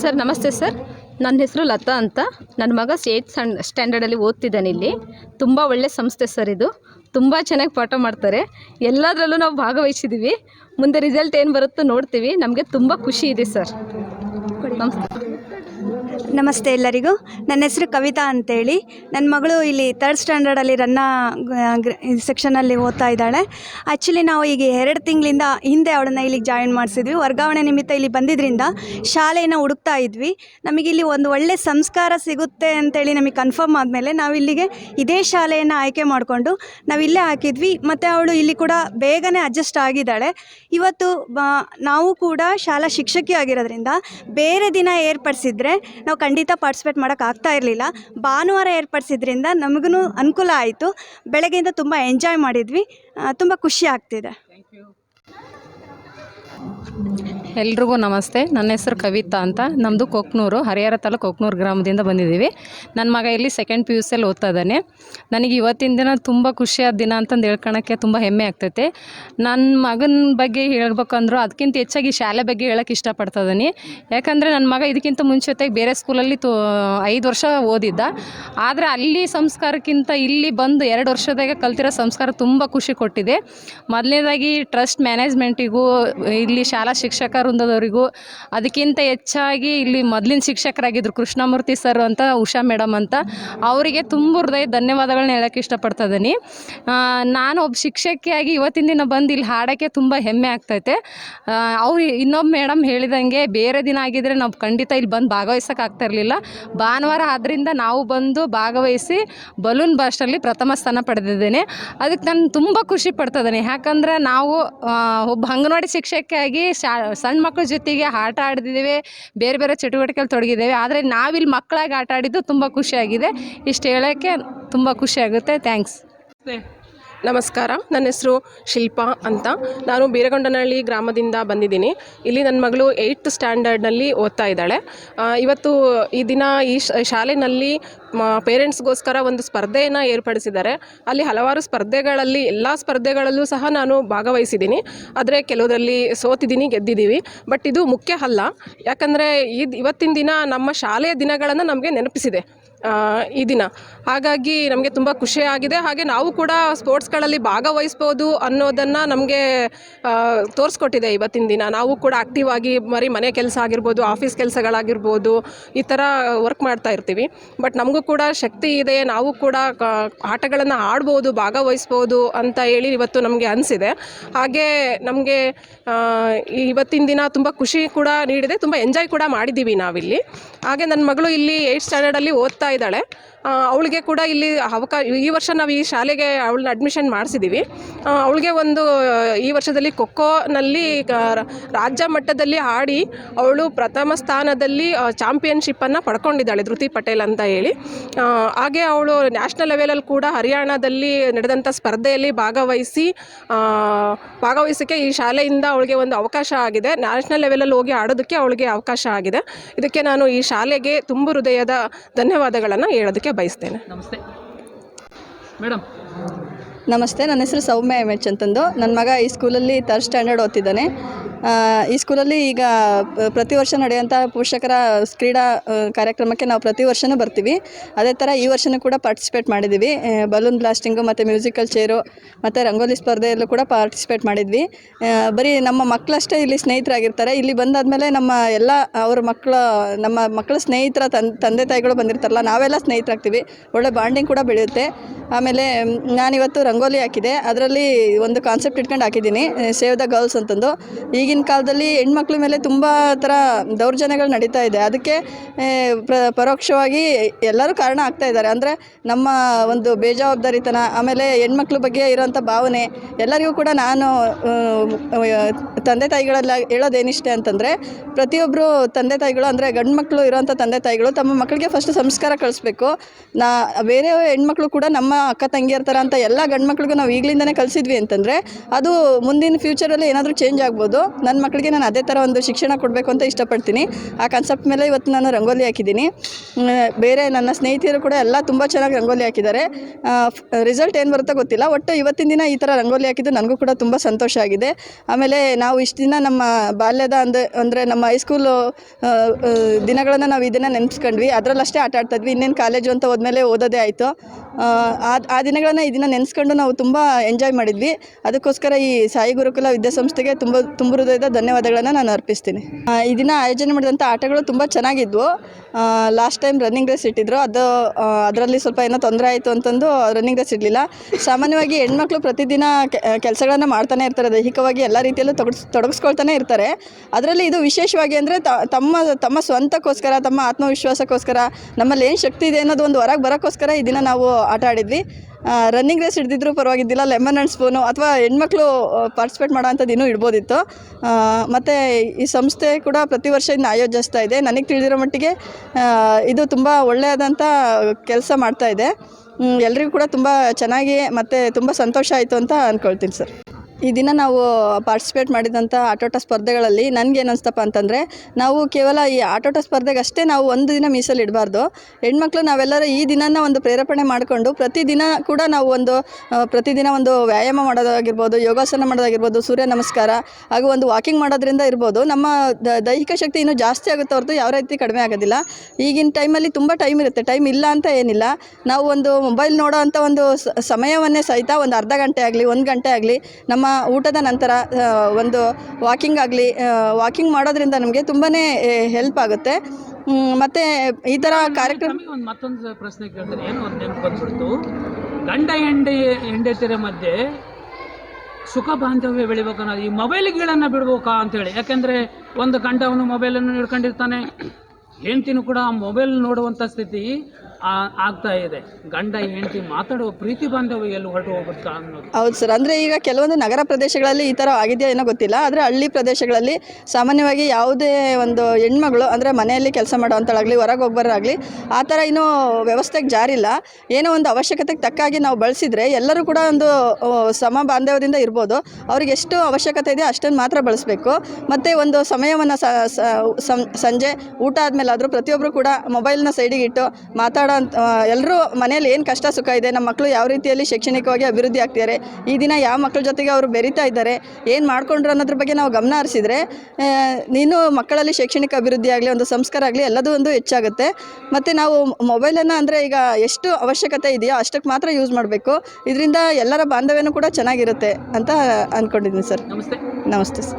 Sir, ನಮಸ್ತೆ sir. ನನ್ನ ಹೆಸರು ಲತಾ ಅಂತ. ನನ್ನ ಮಗ ಏಯ್ತ್ ಸ್ಟ್ಯಾಂಡರ್ಡಲ್ಲಿ ಓದ್ತಿದ್ದಾನೆ ಇಲ್ಲಿ. ತುಂಬ ಒಳ್ಳೆ ಸಂಸ್ಥೆ ಸರ್ ಇದು. ತುಂಬ ಚೆನ್ನಾಗಿ ಪಾಠ ಮಾಡ್ತಾರೆ. ಎಲ್ಲದರಲ್ಲೂ ನಾವು ಭಾಗವಹಿಸಿದ್ದೀವಿ ಮುಂದೆ ರಿಸಲ್ಟ್ ಏನು ಬರುತ್ತೋ ನೋಡ್ತೀವಿ. ನಮಗೆ ತುಂಬ ಖುಷಿ ಇದೆ ಸರ್. ನಮಸ್ತೆ. ನಮಸ್ತೆ ಎಲ್ಲರಿಗೂ. ನನ್ನ ಹೆಸರು ಕವಿತಾ ಅಂತೇಳಿ. ನನ್ನ ಮಗಳು ಇಲ್ಲಿ ತರ್ಡ್ ಸ್ಟ್ಯಾಂಡರ್ಡಲ್ಲಿ ರನ್ನ ಸೆಕ್ಷನಲ್ಲಿ ಓದ್ತಾ ಇದ್ದಾಳೆ. ಆ್ಯಕ್ಚುಲಿ ನಾವು ಈಗ ಎರಡು ತಿಂಗಳಿಂದ ಹಿಂದೆ ಅವಳನ್ನು ಇಲ್ಲಿಗೆ ಜಾಯಿನ್ ಮಾಡಿಸಿದ್ವಿ. ವರ್ಗಾವಣೆ ನಿಮಿತ್ತ ಇಲ್ಲಿ ಬಂದಿದ್ದರಿಂದ ಶಾಲೆಯನ್ನು ಹುಡುಕ್ತಾ ಇದ್ವಿ. ನಮಗೆ ಇಲ್ಲಿ ಒಂದು ಒಳ್ಳೆ ಸಂಸ್ಕಾರ ಸಿಗುತ್ತೆ ಅಂತೇಳಿ ನಮಗೆ ಕನ್ಫರ್ಮ್ ಆದಮೇಲೆ ನಾವು ಇಲ್ಲಿಗೆ ಇದೇ ಶಾಲೆಯನ್ನು ಆಯ್ಕೆ ಮಾಡಿಕೊಂಡು ನಾವು ಇಲ್ಲೇ ಹಾಕಿದ್ವಿ. ಮತ್ತು ಅವಳು ಇಲ್ಲಿ ಕೂಡ ಬೇಗನೆ ಅಡ್ಜಸ್ಟ್ ಆಗಿದ್ದಾಳೆ. ಇವತ್ತು ನಾವು ಕೂಡ ಶಾಲಾ ಶಿಕ್ಷಕಿ ಆಗಿರೋದ್ರಿಂದ ಬೇರೆ ದಿನ ಏರ್ಪಡಿಸಿದ್ರೆ ನಾವು ಖಂಡಿತ ಪಾರ್ಟಿಸಿಪೇಟ್ ಮಾಡೋಕ್ಕಾಗ್ತಾ ಇರಲಿಲ್ಲ. ಭಾನುವಾರ ಏರ್ಪಡಿಸಿದ್ರಿಂದ ನಮಗೂ ಅನುಕೂಲ ಆಯಿತು. ಬೆಳಗ್ಗೆಯಿಂದ ತುಂಬ ಎಂಜಾಯ್ ಮಾಡಿದ್ವಿ. ತುಂಬ ಖುಷಿ ಆಗ್ತಿದೆ. ಎಲ್ರಿಗೂ ನಮಸ್ತೆ. ನನ್ನ ಹೆಸರು ಕವಿತಾ ಅಂತ. ನಮ್ಮದು ಕೊಕ್ನೂರು, ಹರಿಹರ ತಾಲೂಕು ಕೊಕ್ನೂರು ಗ್ರಾಮದಿಂದ ಬಂದಿದ್ದೀವಿ. ನನ್ನ ಮಗ ಇಲ್ಲಿ ಸೆಕೆಂಡ್ ಪಿ ಯು ಸಿಯಲ್ಲಿ ಓದ್ತಾ ಇದ್ದಾನೆ. ನನಗೆ ಇವತ್ತಿನ ದಿನ ತುಂಬ ಖುಷಿಯಾದ ದಿನ ಅಂತಂದು ಹೇಳ್ಕೊಳಕ್ಕೆ ತುಂಬ ಹೆಮ್ಮೆ ಆಗ್ತೈತೆ. ನನ್ನ ಮಗನ ಬಗ್ಗೆ ಹೇಳ್ಬೇಕಂದ್ರೂ ಅದಕ್ಕಿಂತ ಹೆಚ್ಚಾಗಿ ಶಾಲೆ ಬಗ್ಗೆ ಹೇಳೋಕ್ಕೆ ಇಷ್ಟಪಡ್ತಾ ಇದ್ದೀನಿ. ಯಾಕಂದರೆ ನನ್ನ ಮಗ ಇದಕ್ಕಿಂತ ಮುಂಚಿತವಾಗಿ ಬೇರೆ ಸ್ಕೂಲಲ್ಲಿ ತೋ, ಐದು ವರ್ಷ ಓದಿದ್ದ. ಆದರೆ ಅಲ್ಲಿ ಸಂಸ್ಕಾರಕ್ಕಿಂತ ಇಲ್ಲಿ ಬಂದು ಎರಡು ವರ್ಷದಾಗ ಕಲ್ತಿರೋ ಸಂಸ್ಕಾರ ತುಂಬ ಖುಷಿ ಕೊಟ್ಟಿದೆ. ಮೊದಲನೇದಾಗಿ ಟ್ರಸ್ಟ್ ಮ್ಯಾನೇಜ್ಮೆಂಟಿಗೂ ಇಲ್ಲಿ ಶಾಲಾ ಶಿಕ್ಷಕ ವೃಂದದವರಿಗೂ ಅದಕ್ಕಿಂತ ಹೆಚ್ಚಾಗಿ ಇಲ್ಲಿ ಮೊದಲಿನ ಶಿಕ್ಷಕರಾಗಿದ್ದರು ಕೃಷ್ಣಮೂರ್ತಿ ಸರ್ ಅಂತ ಉಷಾ ಮೇಡಮ್ ಅಂತ, ಅವರಿಗೆ ತುಂಬ ಹೃದಯ ಧನ್ಯವಾದಗಳನ್ನ ಹೇಳೋಕ್ಕೆ ಇಷ್ಟಪಡ್ತಾ ಇದ್ದೀನಿ ನಾನು ಒಬ್ಬ ಶಿಕ್ಷಕಿಯಾಗಿ ಇವತ್ತಿನ ದಿನ ಬಂದು ಇಲ್ಲಿ ಹಾಡೋಕ್ಕೆ ತುಂಬ ಹೆಮ್ಮೆ ಆಗ್ತೈತೆ. ಅವ್ರು ಇನ್ನೊಬ್ಬ ಮೇಡಮ್ ಹೇಳಿದಂಗೆ ಬೇರೆ ದಿನ ಆಗಿದ್ದರೆ ನಾವು ಖಂಡಿತ ಇಲ್ಲಿ ಬಂದು ಭಾಗವಹಿಸೋಕೆ ಆಗ್ತಾ ಇರಲಿಲ್ಲ. ಭಾನುವಾರ ಆದ್ದರಿಂದ ನಾವು ಬಂದು ಭಾಗವಹಿಸಿ ಬಲೂನ್ ಬಾಸ್ಟಲ್ಲಿ ಪ್ರಥಮ ಸ್ಥಾನ ಪಡೆದಿದ್ದೇನೆ. ಅದಕ್ಕೆ ನಾನು ತುಂಬ ಖುಷಿ ಪಡ್ತಾ ಯಾಕಂದ್ರೆ ನಾವು ಒಬ್ಬ ಅಂಗನವಾಡಿ ಶಿಕ್ಷಕಿಯಾಗಿ ಶಾ ಸಣ್ಣ ಮಕ್ಕಳ ಜೊತೆಗೆ ಆಟ ಆಡಿದ್ದೇವೆ ಬೇರೆ ಬೇರೆ ಚಟುವಟಿಕೆಯಲ್ಲಿ ತೊಡಗಿದ್ದೇವೆ. ಆದರೆ ನಾವಿಲ್ಲಿ ಮಕ್ಕಳಾಗಿ ಆಟ ಆಡಿದ್ದು ತುಂಬ ಖುಷಿಯಾಗಿದೆ. ಇಷ್ಟು ಹೇಳೋಕ್ಕೆ ತುಂಬ ಖುಷಿಯಾಗುತ್ತೆ ಥ್ಯಾಂಕ್ಸ್ ನಮಸ್ಕಾರ. ನನ್ನ ಹೆಸರು ಶಿಲ್ಪಾ ಅಂತ. ನಾನು ಬೀರಗೊಂಡನಹಳ್ಳಿ ಗ್ರಾಮದಿಂದ ಬಂದಿದ್ದೀನಿ. ಇಲ್ಲಿ ನನ್ನ ಮಗಳು ಏಯ್ತ್ ಸ್ಟ್ಯಾಂಡರ್ಡ್ನಲ್ಲಿ ಓದ್ತಾ ಇದ್ದಾಳೆ. ಇವತ್ತು ಈ ದಿನ ಈ ಶಾಲೆಯಲ್ಲಿ ಪೇರೆಂಟ್ಸ್ಗೋಸ್ಕರ ಒಂದು ಸ್ಪರ್ಧೆಯನ್ನು ಏರ್ಪಡಿಸಿದ್ದಾರೆ. ಅಲ್ಲಿ ಹಲವಾರು ಸ್ಪರ್ಧೆಗಳಲ್ಲಿ, ಎಲ್ಲ ಸ್ಪರ್ಧೆಗಳಲ್ಲೂ ಸಹ ನಾನು ಭಾಗವಹಿಸಿದ್ದೀನಿ. ಆದರೆ ಕೆಲವರಲ್ಲಿ ಸೋತಿದ್ದೀನಿ, ಗೆದ್ದಿದ್ದೀವಿ. ಬಟ್ ಇದು ಮುಖ್ಯ ಅಲ್ಲ. ಯಾಕಂದರೆ ಇದು ಇವತ್ತಿನ ದಿನ ನಮ್ಮ ಶಾಲೆಯ ದಿನಗಳನ್ನು ನಮಗೆ ನೆನಪಿಸಿದೆ. ಈ ದಿನ. ಹಾಗಾಗಿ ನಮಗೆ ತುಂಬ ಖುಷಿಯಾಗಿದೆ ಹಾಗೆ ನಾವು ಕೂಡ ಸ್ಪೋರ್ಟ್ಸ್ಗಳಲ್ಲಿ ಭಾಗವಹಿಸ್ಬೋದು ಅನ್ನೋದನ್ನು ನಮಗೆ ತೋರಿಸ್ಕೊಟ್ಟಿದೆ ಇವತ್ತಿನ ದಿನ. ನಾವು ಕೂಡ ಆಕ್ಟಿವ್ ಆಗಿ ಮರಿ ಮನೆ ಕೆಲಸ ಆಗಿರ್ಬೋದು ಆಫೀಸ್ ಕೆಲಸಗಳಾಗಿರ್ಬೋದು, ಈ ಥರ ವರ್ಕ್ ಮಾಡ್ತಾ ಇರ್ತೀವಿ. ಬಟ್ ನಮಗೂ ಕೂಡ ಶಕ್ತಿ ಇದೆ. ನಾವು ಕೂಡ ಆಟಗಳನ್ನು ಆಡ್ಬೋದು, ಭಾಗವಹಿಸ್ಬೋದು ಅಂತ ಹೇಳಿ ಇವತ್ತು ನಮಗೆ ಅನಿಸಿದೆ. ಹಾಗೆ ನಮಗೆ ಇವತ್ತಿನ ದಿನ ತುಂಬ ಖುಷಿ ಕೂಡ ನೀಡಿದೆ. ತುಂಬ ಎಂಜಾಯ್ ಕೂಡ ಮಾಡಿದ್ದೀವಿ ನಾವಿಲ್ಲಿ. ಹಾಗೆ ನನ್ನ ಮಗಳು ಇಲ್ಲಿ ಏಯ್ಟ್ ಸ್ಟ್ಯಾಂಡರ್ಡಲ್ಲಿ ಓದ್ತಾ ಇದ್ದಾಳೆ. ಅವಳಿಗೆ ಕೂಡ ಇಲ್ಲಿ ಅವಕಾಶ, ಈ ವರ್ಷ ನಾವು ಈ ಶಾಲೆಗೆ ಅವಳನ್ನ ಅಡ್ಮಿಷನ್ ಮಾಡಿಸಿದ್ದೀವಿ ಅವಳಿಗೆ ಒಂದು, ಈ ವರ್ಷದಲ್ಲಿ ಖೋಖೋನಲ್ಲಿ ರಾಜ್ಯ ಮಟ್ಟದಲ್ಲಿ ಆಡಿ ಅವಳು ಪ್ರಥಮ ಸ್ಥಾನದಲ್ಲಿ ಚಾಂಪಿಯನ್ಶಿಪ್ಪನ್ನು ಪಡ್ಕೊಂಡಿದ್ದಾಳೆ ಧೃತಿ ಪಟೇಲ್ ಅಂತ ಹೇಳಿ. ಹಾಗೆ ಅವಳು ನ್ಯಾಷನಲ್ ಲೆವೆಲಲ್ಲಿ ಕೂಡ ಹರಿಯಾಣದಲ್ಲಿ ನಡೆದಂಥ ಸ್ಪರ್ಧೆಯಲ್ಲಿ ಭಾಗವಹಿಸಿ ಭಾಗವಹಿಸೋಕ್ಕೆ ಈ ಶಾಲೆಯಿಂದ ಅವಳಿಗೆ ಒಂದು ಅವಕಾಶ ಆಗಿದೆ. ನ್ಯಾಷನಲ್ ಲೆವೆಲಲ್ಲಿ ಹೋಗಿ ಆಡೋದಕ್ಕೆ ಅವಳಿಗೆ ಅವಕಾಶ ಆಗಿದೆ. ಇದಕ್ಕೆ ನಾನು ಈ ಶಾಲೆಗೆ ತುಂಬ ಹೃದಯದ ಧನ್ಯವಾದಗಳನ್ನು ಹೇಳೋದಕ್ಕೆ ಬಯಸ್ತೇನೆ. ನಮಸ್ತೆ. ಮೇಡಮ್. ನಮಸ್ತೆ, ನನ್ನ ಹೆಸರು ಸೌಮ್ಯ ಎಂ ಎಚ್ ಅಂತಂದು. ನನ್ನ ಮಗ ಈ ಸ್ಕೂಲಲ್ಲಿ ತರ್ಡ್ ಸ್ಟ್ಯಾಂಡರ್ಡ್ ಓದ್ತಿದ್ದಾನೆ. ಈ ಸ್ಕೂಲಲ್ಲಿ ಈಗ ಪ್ರತಿ ವರ್ಷ ನಡೆಯುವಂಥ ಪೋಷಕರ ಕ್ರೀಡಾ ಕಾರ್ಯಕ್ರಮಕ್ಕೆ ನಾವು ಪ್ರತಿ ವರ್ಷವೂ ಬರ್ತೀವಿ. ಅದೇ ಥರ ಈ ವರ್ಷವೂ ಕೂಡ ಪಾರ್ಟಿಸಿಪೇಟ್ ಮಾಡಿದ್ದೀವಿ. ಬಲೂನ್ ಬ್ಲಾಸ್ಟಿಂಗು ಮತ್ತು ಮ್ಯೂಸಿಕಲ್ ಚೇರು ಮತ್ತು ರಂಗೋಲಿ ಸ್ಪರ್ಧೆಯಲ್ಲೂ ಕೂಡ ಪಾರ್ಟಿಸಿಪೇಟ್ ಮಾಡಿದ್ವಿ. ಬರೀ ನಮ್ಮ ಮಕ್ಕಳಷ್ಟೇ ಇಲ್ಲಿ ಸ್ನೇಹಿತರಾಗಿರ್ತಾರೆ. ಇಲ್ಲಿ ಬಂದಾದಮೇಲೆ ನಮ್ಮ ಎಲ್ಲ ಅವ್ರ ಮಕ್ಕಳು, ನಮ್ಮ ಮಕ್ಕಳ ಸ್ನೇಹಿತರ ತಂದೆ ತಾಯಿಗಳು ಬಂದಿರ್ತಾರಲ್ಲ, ನಾವೆಲ್ಲ ಸ್ನೇಹಿತರಾಗ್ತೀವಿ. ಒಳ್ಳೆ ಬಾಂಡಿಂಗ್ ಕೂಡ ಬೆಳೆಯುತ್ತೆ. ಆಮೇಲೆ ನಾನಿವತ್ತು ರಂಗೋಲಿ ಹಾಕಿದೆ. ಅದರಲ್ಲಿ ಒಂದು ಕಾನ್ಸೆಪ್ಟ್ ಇಟ್ಕೊಂಡು ಹಾಕಿದ್ದೀನಿ ಸೇವ್ ದ ಗರ್ಲ್ಸ್ ಅಂತಂದು. ಈಗಿನ ಕಾಲದಲ್ಲಿ ಹೆಣ್ಮಕ್ಳ ಮೇಲೆ ತುಂಬ ಥರ ದೌರ್ಜನ್ಯಗಳು ನಡೀತಾ ಇದೆ. ಅದಕ್ಕೆ ಪರೋಕ್ಷವಾಗಿ ಎಲ್ಲರೂ ಕಾರಣ ಆಗ್ತಾ ಇದ್ದಾರೆ. ಅಂದರೆ ನಮ್ಮ ಒಂದು ಬೇಜವಾಬ್ದಾರಿತನ, ಆಮೇಲೆ ಹೆಣ್ಮಕ್ಳ ಬಗ್ಗೆ ಇರೋಂಥ ಭಾವನೆ, ಎಲ್ಲರಿಗೂ ಕೂಡ ನಾನು ತಂದೆ ತಾಯಿಗಳೆಲ್ಲ ಹೇಳೋದೇನಿಷ್ಟೆ ಅಂತಂದರೆ ಪ್ರತಿಯೊಬ್ಬರು ತಂದೆ ತಾಯಿಗಳು, ಅಂದರೆ ಗಂಡು ಮಕ್ಕಳು ಇರೋಂಥ ತಂದೆ ತಾಯಿಗಳು ತಮ್ಮ ಮಕ್ಕಳಿಗೆ ಫಸ್ಟ್ ಸಂಸ್ಕಾರ ಕಳಿಸ್ಬೇಕು. ನಾ ಬೇರೆ ಹೆಣ್ಮಕ್ಳು ಕೂಡ ನಮ್ಮ ಅಕ್ಕ ತಂಗಿ ಥರ ಅಂತ ಎಲ್ಲ ಗಂಡು ಮಕ್ಳಿಗೂ ನಾವು ಈಗಲಿಂದನೇ ಕಲಿಸಿದ್ವಿ ಅಂತಂದರೆ ಅದು ಮುಂದಿನ ಫ್ಯೂಚರಲ್ಲಿ ಏನಾದರೂ ಚೇಂಜ್ ಆಗ್ಬೋದು. ನನ್ನ ಮಕ್ಕಳಿಗೆ ನಾನು ಅದೇ ಥರ ಒಂದು ಶಿಕ್ಷಣ ಕೊಡಬೇಕು ಅಂತ ಇಷ್ಟಪಡ್ತೀನಿ. ಆ ಕಾನ್ಸೆಪ್ಟ್ ಮೇಲೆ ಇವತ್ತು ನಾನು ರಂಗೋಲಿ ಹಾಕಿದ್ದೀನಿ. ಬೇರೆ ನನ್ನ ಸ್ನೇಹಿತರು ಕೂಡ ಎಲ್ಲ ತುಂಬ ಚೆನ್ನಾಗಿ ರಂಗೋಲಿ ಹಾಕಿದ್ದಾರೆ. ರಿಸಲ್ಟ್ ಏನು ಬರುತ್ತೋ ಗೊತ್ತಿಲ್ಲ. ಒಟ್ಟು ಇವತ್ತಿನ ದಿನ ಈ ಥರ ರಂಗೋಲಿ ಹಾಕಿದ್ದು ನನಗೂ ಕೂಡ ತುಂಬ ಸಂತೋಷ ಆಗಿದೆ. ಆಮೇಲೆ ನಾವು ಇಷ್ಟು ದಿನ ನಮ್ಮ ಬಾಲ್ಯದ ಅಂದರೆ ಅಂದರೆ ನಮ್ಮ ಹೈಸ್ಕೂಲು ದಿನಗಳನ್ನು ನಾವು ಇದನ್ನು ನೆನೆಸ್ಕೊಂಡ್ವಿ. ಅದರಲ್ಲಷ್ಟೇ ಆಟ ಆಡ್ತಾ ಇದ್ವಿ. ಇನ್ನೇನು ಕಾಲೇಜು ಅಂತ ಹೋದ್ಮೇಲೆ ಓದೋದೇ ಆಯಿತು. ಆ ಆ ದಿನಗಳನ್ನು ಈ ದಿನ ನೆನೆಸ್ಕೊಂಡು ನಾವು ತುಂಬ ಎಂಜಾಯ್ ಮಾಡಿದ್ವಿ. ಅದಕ್ಕೋಸ್ಕರ ಈ ಸಾಯಿ ಗುರುಕುಲ ವಿದ್ಯಾಸಂಸ್ಥೆಗೆ ತುಂಬ ತುಂಬ ಹೃದಯದ ಧನ್ಯವಾದಗಳನ್ನು ನಾನು ಅರ್ಪಿಸ್ತೀನಿ. ಈ ದಿನ ಆಯೋಜನೆ ಮಾಡಿದಂಥ ಆಟಗಳು ತುಂಬ ಚೆನ್ನಾಗಿದ್ವು. ಲಾಸ್ಟ್ ಟೈಮ್ ರನ್ನಿಂಗ್ ರೇಸ್ ಇಟ್ಟಿದ್ರು. ಅದು ಅದರಲ್ಲಿ ಸ್ವಲ್ಪ ಏನೋ ತೊಂದರೆ ಆಯಿತು ಅಂತಂದು ರನ್ನಿಂಗ್ ರೇಸ್ ಇರಲಿಲ್ಲ ಸಾಮಾನ್ಯವಾಗಿ ಹೆಣ್ಮಕ್ಳು ಪ್ರತಿದಿನ ಕೆಲಸಗಳನ್ನು ಮಾಡ್ತಾನೆ ಇರ್ತಾರೆ. ದೈಹಿಕವಾಗಿ ಎಲ್ಲ ರೀತಿಯಲ್ಲೂ ತೊಡಗಿಸ್, ತೊಡಗಿಸ್ಕೊಳ್ತಾನೆ ಇರ್ತಾರೆ. ಅದರಲ್ಲಿ ಇದು ವಿಶೇಷವಾಗಿ ಅಂದರೆ ತಮ್ಮ ತಮ್ಮ ಸ್ವಂತಕ್ಕೋಸ್ಕರ, ತಮ್ಮ ಆತ್ಮವಿಶ್ವಾಸಕ್ಕೋಸ್ಕರ, ನಮ್ಮಲ್ಲಿ ಏನು ಶಕ್ತಿ ಇದೆ ಅನ್ನೋದು ಒಂದು ಹೊರಗೆ ಬರೋಕ್ಕೋಸ್ಕರ ಈ ದಿನ ನಾವು ಆಟ ಆಡಿದ್ವಿ. ರನ್ನಿಂಗ್ ರೇಸ್ ಹಿಡ್ದಿದ್ರು ಪರವಾಗಿದ್ದಿಲ್ಲ ಲೆಮನ್ ಆ್ಯಂಡ್ ಸ್ಪೂನು ಅಥವಾ ಹೆಣ್ಮಕ್ಳು ಪಾರ್ಟಿಸಿಪೇಟ್ ಮಾಡೋ ಅಂಥದ್ದು ಇನ್ನೂ ಇಡ್ಬೋದಿತ್ತು. ಮತ್ತು ಈ ಸಂಸ್ಥೆ ಕೂಡ ಪ್ರತಿ ವರ್ಷ ಇದನ್ನ ಆಯೋಜಿಸ್ತಾ ಇದೆ. ನನಗೆ ತಿಳಿದಿರೋ ಮಟ್ಟಿಗೆ ಇದು ತುಂಬ ಒಳ್ಳೆಯದಂಥ ಕೆಲಸ ಮಾಡ್ತಾ ಇದೆ. ಎಲ್ರಿಗೂ ಕೂಡ ತುಂಬ ಚೆನ್ನಾಗಿ ಮತ್ತು ತುಂಬ ಸಂತೋಷ ಆಯಿತು ಅಂತ ಅಂದ್ಕೊಳ್ತೀನಿ ಸರ್. ಈ ದಿನ ನಾವು ಪಾರ್ಟಿಸಿಪೇಟ್ ಮಾಡಿದಂಥ ಆಟೋಟ ಸ್ಪರ್ಧೆಗಳಲ್ಲಿ ನನಗೆ ಅನಿಸ್ತಪ್ಪ ಅಂತಂದರೆ, ನಾವು ಕೇವಲ ಈ ಆಟೋಟ ಸ್ಪರ್ಧೆಗಷ್ಟೇ ನಾವು ಒಂದು ದಿನ ಮೀಸಲು ಇಡಬಾರ್ದು. ಹೆಣ್ಮಕ್ಳು ನಾವೆಲ್ಲರೂ ಈ ದಿನನ ಒಂದು ಪ್ರೇರೇಪಣೆ ಮಾಡಿಕೊಂಡು ಪ್ರತಿದಿನ ಕೂಡ ನಾವು ಒಂದು ಪ್ರತಿದಿನ ಒಂದು ವ್ಯಾಯಾಮ ಮಾಡೋದಾಗಿರ್ಬೋದು, ಯೋಗಾಸನ ಮಾಡೋದಾಗಿರ್ಬೋದು, ಸೂರ್ಯ ನಮಸ್ಕಾರ, ಹಾಗೂ ಒಂದು ವಾಕಿಂಗ್ ಮಾಡೋದ್ರಿಂದ ಇರ್ಬೋದು, ನಮ್ಮ ದೈಹಿಕ ಶಕ್ತಿ ಇನ್ನೂ ಜಾಸ್ತಿ ಆಗುತ್ತೆ ಹೊರತು ಯಾವ ರೀತಿ ಕಡಿಮೆ ಆಗೋದಿಲ್ಲ. ಈಗಿನ ಟೈಮಲ್ಲಿ ತುಂಬ ಟೈಮ್ ಇರುತ್ತೆ ಟೈಮ್ ಇಲ್ಲ ಅಂತ ಏನಿಲ್ಲ. ನಾವು ಒಂದು ಮೊಬೈಲ್ ನೋಡೋ ಅಂಥ ಒಂದು ಸಮಯವನ್ನೇ ಸಹಿತ ಒಂದು ಅರ್ಧ ಗಂಟೆ ಆಗಲಿ, ಒಂದು ಗಂಟೆ ಆಗಲಿ, ನಮ್ಮ ಊಟದ ನಂತರ ಒಂದು ವಾಕಿಂಗ್ ಆಗಲಿ ವಾಕಿಂಗ್ ಮಾಡೋದ್ರಿಂದ ನಮಗೆ ತುಂಬಾ ಹೆಲ್ಪ್ ಆಗುತ್ತೆ. ಮತ್ತೆ ಈ ಥರ ಕಾರ್ಯಕ್ರಮ ಒಂದು ಮತ್ತೊಂದು ಪ್ರಶ್ನೆ ಕೇಳ್ತಾರೆ ಏನು ಒಂದು ನೆನಪು ಬಂದ್ಬಿಡ್ತು ಗಂಡ ಹೆಂಡಿ ಹೆಂಡತಿರ ಮಧ್ಯೆ ಸುಖ ಬಾಂಧವ್ಯ ಬೆಳಿಬೇಕು ಅನ್ನೋದು. ಈ ಮೊಬೈಲ್ಗಳನ್ನು ಬಿಡ್ಬೇಕಾ ಅಂತೇಳಿ. ಯಾಕೆಂದರೆ ಒಂದು ಗಂಡ ಅವನು ಮೊಬೈಲನ್ನು ಹಿಡ್ಕೊಂಡಿರ್ತಾನೆ. ಹೆಂಡ್ತಿನೂ ಕೂಡ ಮೊಬೈಲ್ ನೋಡುವಂಥ ಸ್ಥಿತಿ ಆ- ಆಗ್ತಾ ಇದೆ. ಗಂಡ, ಹೆಂಡತಿ ಮಾತಾಡುವ ಪ್ರೀತಿ ಬಾಂಧವ್ಯ ಎಲ್ಲಿ ಹೊರಟು ಹೋಗುತ್ತಾ ಅನ್ನೋದು. ಹೌದು ಸರ್, ಅಂದರೆ ಈಗ ಕೆಲವೊಂದು ನಗರ ಪ್ರದೇಶಗಳಲ್ಲಿ ಈ ಥರ ಆಗಿದೆಯಾ ಏನೋ ಗೊತ್ತಿಲ್ಲ. ಆದರೆ ಹಳ್ಳಿ ಪ್ರದೇಶಗಳಲ್ಲಿ ಸಾಮಾನ್ಯವಾಗಿ ಯಾವುದೇ ಒಂದು ಹೆಣ್ಮಗಳು, ಅಂದರೆ ಮನೆಯಲ್ಲಿ ಕೆಲಸ ಮಾಡೋವಂಥಳಾಗಲಿ ಹೊರಗೆ ಹೋಗ್ಬಾರಾಗಲಿ ಆ ಥರ ಇನ್ನೂ ವ್ಯವಸ್ಥೆಗೆ ಜಾರಿಲ್ಲ. ಏನೋ ಒಂದು ಅವಶ್ಯಕತೆಗೆ ತಕ್ಕಾಗಿ ನಾವು ಬಳಸಿದ್ರೆ ಎಲ್ಲರೂ ಕೂಡ ಒಂದು ಸಮ ಬಾಂಧವ್ಯದಿಂದ ಇರ್ಬೋದು. ಅವ್ರಿಗೆ ಎಷ್ಟು ಅವಶ್ಯಕತೆ ಇದೆ ಅಷ್ಟನ್ನು ಮಾತ್ರ ಬಳಸಬೇಕು. ಮತ್ತೆ ಒಂದು ಸಮಯವನ್ನು ಸಂಜೆ ಊಟ ಆದ್ಮೇಲೆ ಆದರೂ ಪ್ರತಿಯೊಬ್ಬರು ಕೂಡ ಮೊಬೈಲ್ನ ಸೈಡಿಗೆ ಇಟ್ಟು ಮಾತಾಡೋ ಎಲ್ಲರೂ ಮನೇಲಿ ಏನು ಕಷ್ಟ ಸುಖ ಇದೆ ನಮ್ಮ ಮಕ್ಕಳು ಯಾವ ರೀತಿಯಲ್ಲಿ ಶೈಕ್ಷಣಿಕವಾಗಿ ಅಭಿವೃದ್ಧಿ ಆಗ್ತಿದ್ದಾರೆ ಈ ದಿನ ಯಾವ ಮಕ್ಕಳ ಜೊತೆಗೆ ಅವರು ಬೆರಿತಾ ಇದ್ದಾರೆ ಏನು ಮಾಡಿಕೊಂಡ್ರು ಅನ್ನೋದ್ರ ಬಗ್ಗೆ ನಾವು ಗಮನ ಹರಿಸಿದರೆ ನೀನು ಮಕ್ಕಳಲ್ಲಿ ಶೈಕ್ಷಣಿಕ ಅಭಿವೃದ್ಧಿ ಆಗಲಿ ಒಂದು ಸಂಸ್ಕಾರ ಆಗಲಿ ಎಲ್ಲದೂ ಒಂದು ಹೆಚ್ಚಾಗುತ್ತೆ. ಮತ್ತು ನಾವು ಮೊಬೈಲನ್ನು ಅಂದರೆ ಈಗ ಎಷ್ಟು ಅವಶ್ಯಕತೆ ಇದೆಯೋ ಅಷ್ಟಕ್ಕೆ ಮಾತ್ರ ಯೂಸ್ ಮಾಡಬೇಕು. ಇದರಿಂದ ಎಲ್ಲರ ಬಾಂಧವ್ಯನೂ ಕೂಡ ಚೆನ್ನಾಗಿರುತ್ತೆ ಅಂತ ಅಂದ್ಕೊಂಡಿದ್ದೀನಿ ಸರ್. ನಮಸ್ತೆ. ನಮಸ್ತೆ ಸರ್.